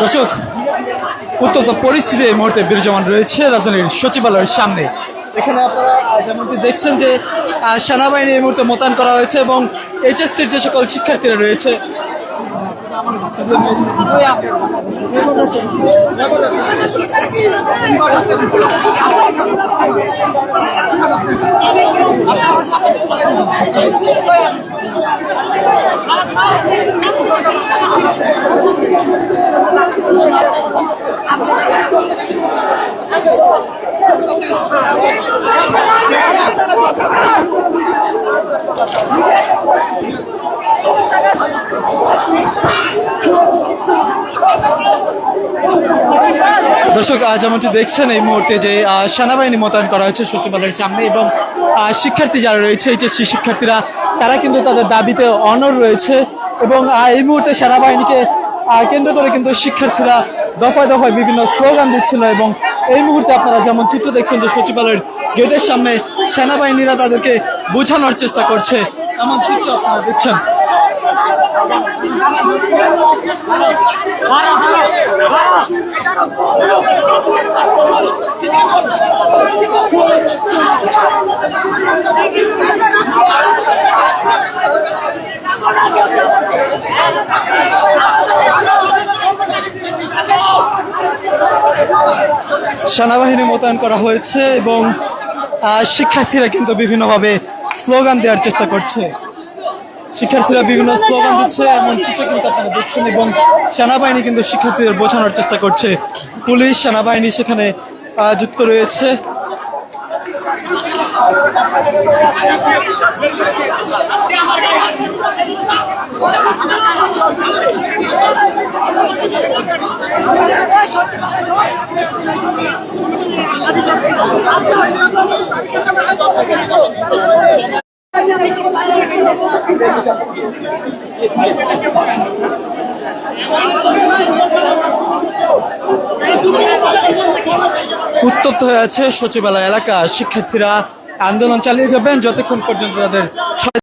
দর্শক, উত্তপ্ত পরিস্থিতি এই মুহূর্তে বিরাজমান রয়েছে রাজধানীর সচিবালয়ের সামনে। এখানে আপনারা যেমনটি দেখছেন যে সেনাবাহিনী এই মুহূর্তে মোতায়েন করা হয়েছে এবং এইচএসসির যে সকল শিক্ষার্থীরা রয়েছে দর্শক যেমনটি দেখছেন এই মুহূর্তে যে সেনাবাহিনী মোতায়েন করা হয়েছে সচিবালয়ের সামনে এবং শিক্ষার্থী যারা রয়েছে, এই যে শিক্ষার্থীরা, তারা কিন্তু তাদের দাবিতে অনর রয়েছে এবং এই মুহূর্তে সেনাবাহিনীকে কেন্দ্র করে কিন্তু শিক্ষার্থীরা দফায় দফায় বিভিন্ন স্লোগান দিচ্ছিল এবং এই মুহূর্তে আপনারা যেমন চিত্র দেখছেন যে সচিবালয়ের গেটের সামনে সেনাবাহিনীরা তাদেরকে বোঝানোর চেষ্টা করছে, এমন চিত্র আপনারা দেখছেন। সেনাবাহিনী মোতায়েন করা হয়েছে এবং শিক্ষার্থীরা কিন্তু বিভিন্নভাবে স্লোগান দেওয়ার চেষ্টা করছে। শিক্ষার্থীরা বিভিন্ন স্লোগান দিচ্ছে, এমন চিত্র কিন্তু আপনারা দেখছেন এবং সেনাবাহিনী কিন্তু শিক্ষার্থীদের বোঝানোর চেষ্টা করছে। পুলিশ, সেনাবাহিনী সেখানে যুক্ত রয়েছে। উত্তপ্ত হয়ে আছে সচিবালয় এলাকা। শিক্ষার্থীরা আন্দোলন চালিয়ে যাবেন যতক্ষণ পর্যন্ত তাদের